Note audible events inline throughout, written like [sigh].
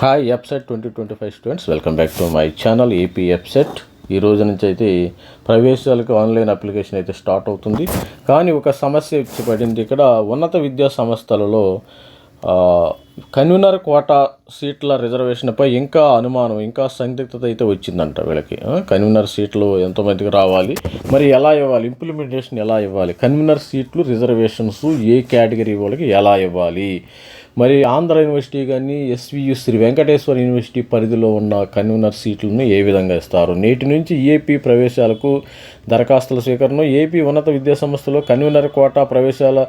Hi EAPCET twenty twenty five students welcome back to my channel AP EAPCET ఈ రోజు నుంచి అయితే ప్రవేశాలకు ఆన్లైన్ అప్లికేషన్ అయితే స్టార్ట్ అవుతుంది. కానీ ఒక సమస్య వచ్చి పడింది ఇక్కడ ఉన్నత విద్యా సంస్థలలో కన్వీనర్ కోటా సీట్ల రిజర్వేషన్పై ఇంకా అనుమానం ఇంకా సందిగ్ధత అయితే వచ్చిందంట వీళ్ళకి. కన్వీనర్ సీట్లు ఎంతమందికి రావాలి మరి ఎలా ఇవ్వాలి ఇంప్లిమెంటేషన్ ఎలా ఇవ్వాలి కన్వీనర్ సీట్లు రిజర్వేషన్స్ ఏ కేటగిరీ వాళ్ళకి ఎలా ఇవ్వాలి? మరి ఆంధ్ర యూనివర్సిటీ కానీ ఎస్వియు శ్రీ వెంకటేశ్వర యూనివర్సిటీ పరిధిలో ఉన్న కన్వీనర్ సీట్లను ఏ విధంగా ఇస్తారు? నేటి నుంచి ఏపీ ప్రవేశాలకు దరఖాస్తుల స్వీకరణ ఏపీ ఉన్నత విద్యా సంస్థలో కన్వీనర్ కోటా ప్రవేశాల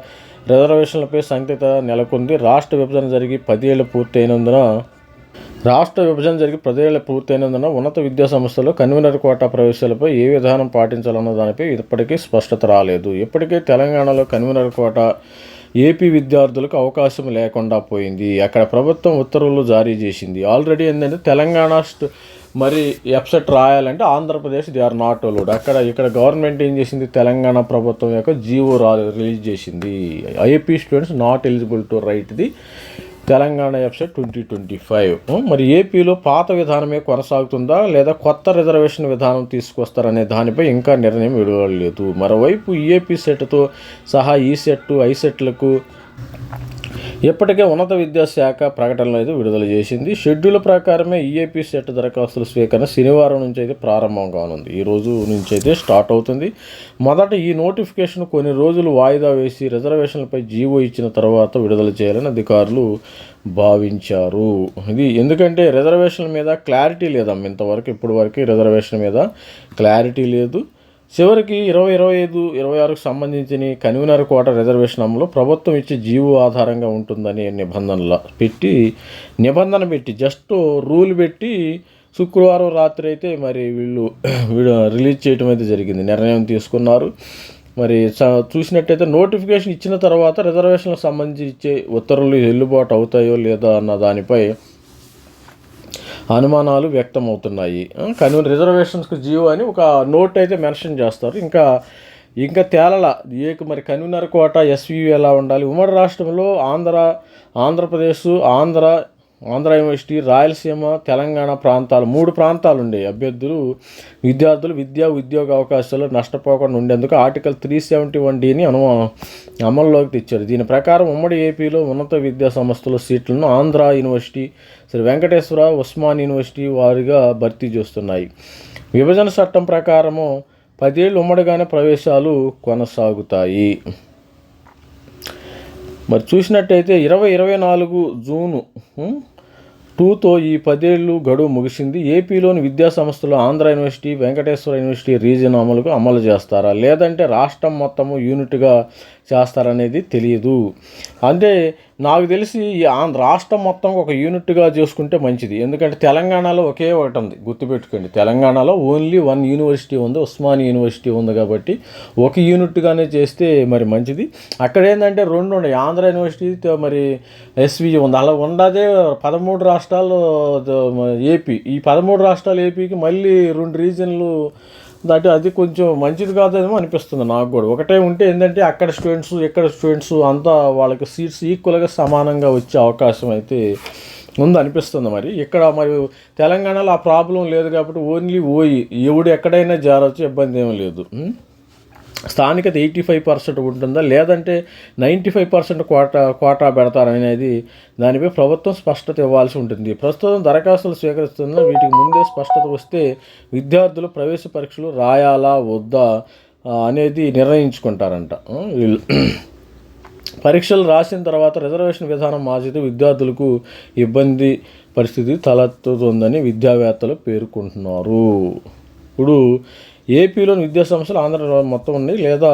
రిజర్వేషన్లపై సందిగ్ధత నెలకొంది. రాష్ట్ర విభజన జరిగి పదేళ్ళు పూర్తయినందున రాష్ట్ర విభజన జరిగి పదేళ్ళు పూర్తయినందున ఉన్నత విద్యా సంస్థలో కన్వీనర్ కోటా ప్రవేశాలపై ఏ విధానం పాటించాలన్న దానిపై ఇప్పటికీ స్పష్టత రాలేదు. ఇప్పటికే తెలంగాణలో కన్వీనర్ కోటా ఏపీ విద్యార్థులకు అవకాశం లేకుండా పోయింది. అక్కడ ప్రభుత్వం ఉత్తర్వులు జారీ చేసింది. ఆల్రెడీ ఏంటంటే తెలంగాణ మరి ఎప్సెట్ రాయాలంటే Andhra Pradesh they are not allowed. అక్కడ ఇక్కడ గవర్నమెంట్ ఏం చేసింది? తెలంగాణ ప్రభుత్వం యొక్క జీవో రా రిలీజ్ చేసింది. IAP students not eligible to write the Telangana EAPCET twenty twenty five. మరి ఏపీలో పాత విధానమే కొనసాగుతుందా? లేదా కొత్త రిజర్వేషన్ విధానం తీసుకొస్తారనే దానిపై ఇంకా నిర్ణయం విడవలేదు మరోవైపు ఈఏపీ సెట్తో సహా ఈ సెట్ ఐ సెట్లకు ఇప్పటికే ఉన్నత విద్యాశాఖ ప్రకటనలు అయితే విడుదల చేసింది. షెడ్యూల్ ప్రకారమే ఈఏపీ సెట్ దరఖాస్తుల స్వీకరణ శనివారం నుంచి అయితే ప్రారంభం కానుంది. ఈ రోజు నుంచి అయితే స్టార్ట్ అవుతుంది. మొదట ఈ నోటిఫికేషన్ కొన్ని రోజులు వాయిదా వేసి రిజర్వేషన్లపై జీవో ఇచ్చిన తర్వాత విడుదల చేయాలని అధికారులు భావించారు. ఇది ఎందుకంటే రిజర్వేషన్ల మీద క్లారిటీ లేదమ్మ ఇంతవరకు. ఇప్పటి వరకు రిజర్వేషన్ మీద క్లారిటీ లేదు. చివరికి ఇరవై ఇరవై ఐదు ఇరవై ఆరుకు సంబంధించిన కన్వీనర్ కోట రిజర్వేషన్ అమలు ప్రభుత్వం ఇచ్చే జీవో ఆధారంగా ఉంటుందని నిబంధనల పెట్టి నిబంధన పెట్టి జస్ట్ రూల్ పెట్టి శుక్రవారం రాత్రి అయితే మరి వీళ్ళు [clears throat] వీడు రిలీజ్ చేయడం అయితే జరిగింది నిర్ణయం తీసుకున్నారు. మరి చ- చూసినట్టయితే నోటిఫికేషన్ ఇచ్చిన తర్వాత రిజర్వేషన్లకు సంబంధించి ఇచ్చే ఉత్తర్వులు చెల్లుబాటు అవుతాయో లేదా అన్న దానిపై అనుమానాలు వ్యక్తమవుతున్నాయి. కానీ రిజర్వేషన్స్కి జియో అని ఒక నోట్ అయితే మెన్షన్ చేస్తారు. ఇంకా ఇంకా తేలల ఏక మరి కన్వీనర్ కోట ఎస్వి ఎలా ఉండాలి? ఉమ్మడి రాష్ట్రంలో ఆంధ్ర ఆంధ్రప్రదేశ్ ఆంధ్ర ఆంధ్ర యూనివర్సిటీ రాయలసీమ తెలంగాణ ప్రాంతాలు మూడు ప్రాంతాలు ఉండే అభ్యర్థులు విద్యార్థులు విద్యా ఉద్యోగ అవకాశాలు నష్టపోకుండా ఉండేందుకు ఆర్టికల్ త్రీ సెవెంటీ వన్ డీని అను అమల్లోకి తెచ్చారు. దీని ప్రకారం ఉమ్మడి ఏపీలో ఉన్నత విద్యా సంస్థల సీట్లను ఆంధ్ర యూనివర్సిటీ శ్రీ వెంకటేశ్వర ఉస్మాన్ యూనివర్సిటీ వారిగా భర్తీ చేస్తున్నాయి. విభజన చట్టం ప్రకారము పదేళ్ళు ఉమ్మడిగానే ప్రవేశాలు కొనసాగుతాయి. మరి చూసినట్టయితే ఇరవై ఇరవై నాలుగు జూను టూతో ఈ పదేళ్ళు గడువు ముగిసింది. ఏపీలోని విద్యా సంస్థలు Andhra university Venkateswara university region అమలుకు అమలు చేస్తారా? లేదంటే రాష్ట్రం మొత్తము యూనిట్గా చేస్తారనేది తెలియదు. అంటే నాకు తెలిసి ఆంధ్ర రాష్ట్రం మొత్తం ఒక యూనిట్గా చేసుకుంటే మంచిది. ఎందుకంటే తెలంగాణలో ఒకే ఒకటి ఉంది. గుర్తుపెట్టుకోండి. తెలంగాణలో ఓన్లీ వన్ యూనివర్సిటీ ఉంది. ఉస్మాని యూనివర్సిటీ ఉంది కాబట్టి ఒక యూనిట్గానే చేస్తే మరి మంచిది. అక్కడ ఏంటంటే రెండు ఉన్నాయి. ఆంధ్ర యూనివర్సిటీ మరి ఎస్వి ఉంది. అలా ఉండదే పదమూడు రాష్ట్రాలు ఏపీ ఈ పదమూడు రాష్ట్రాలు ఏపీకి మళ్ళీ రెండు రీజన్లు దట్ అది కొంచెం మంచిది కాదేమో అనిపిస్తుంది నాకు కూడా. ఒకటే ఉంటే ఏంటంటే అక్కడ స్టూడెంట్స్ ఇక్కడ స్టూడెంట్స్ అంతా వాళ్ళకి సీట్స్ ఈక్వల్గా సమానంగా వచ్చే అవకాశం అయితే ఉంది అనిపిస్తుంది మరి. ఇక్కడ మరి తెలంగాణలో ఆ ప్రాబ్లం లేదు కాబట్టి ఓన్లీ ఓయి ఎవడు ఎక్కడైనా జారవచ్చు ఇబ్బంది ఏమీ లేదు. స్థానికత ఎయిటీ ఫైవ్ పర్సెంట్ ఉంటుందా? లేదంటే ninety five percent quota quota పెడతారనేది దానిపై ప్రభుత్వం స్పష్టత ఇవ్వాల్సి ఉంటుంది. ప్రస్తుతం దరఖాస్తులు స్వీకరిస్తున్న వీటికి ముందే స్పష్టత వస్తే విద్యార్థులు ప్రవేశ పరీక్షలు రాయాలా వద్దా అనేది నిర్ణయించుకుంటారంట. వీళ్ళు. పరీక్షలు రాసిన తర్వాత రిజర్వేషన్ విధానం మార్చితే విద్యార్థులకు ఇబ్బంది పరిస్థితి తలెత్తుతుందని విద్యావేత్తలు పేర్కొంటున్నారు. ఇప్పుడు ఏపీలోని విద్యా సంస్థలు ఆంధ్ర మొత్తం ఉన్నాయి. లేదా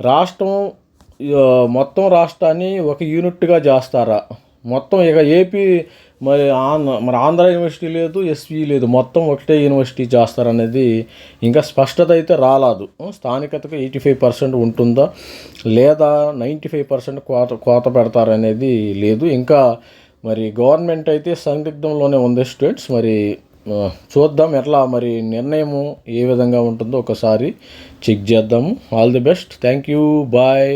రాష్ట్రం మొత్తం రాష్ట్రాన్ని ఒక యూనిట్గా చేస్తారా? మొత్తం ఇక ఏపీ మరి ఆంధ్ర మరి ఆంధ్ర యూనివర్సిటీ లేదు ఎస్వి లేదు. మొత్తం ఒకటే యూనివర్సిటీ చేస్తారనేది ఇంకా స్పష్టత అయితే రాలేదు. స్థానికతకు ఎయిటీ ఫైవ్ పర్సెంట్ ఉంటుందా? లేదా నైంటీ ఫైవ్ పర్సెంట్ కోత కోత పెడతారనేది లేదు. ఇంకా మరి గవర్నమెంట్ అయితే సందిగ్ధంలోనే ఉంది స్టూడెంట్స్. మరి చూద్దాం ఎట్లా మరి నిర్ణయము ఏ విధంగా ఉంటుందో ఒకసారి చెక్ చేద్దాము. All the best thank you bye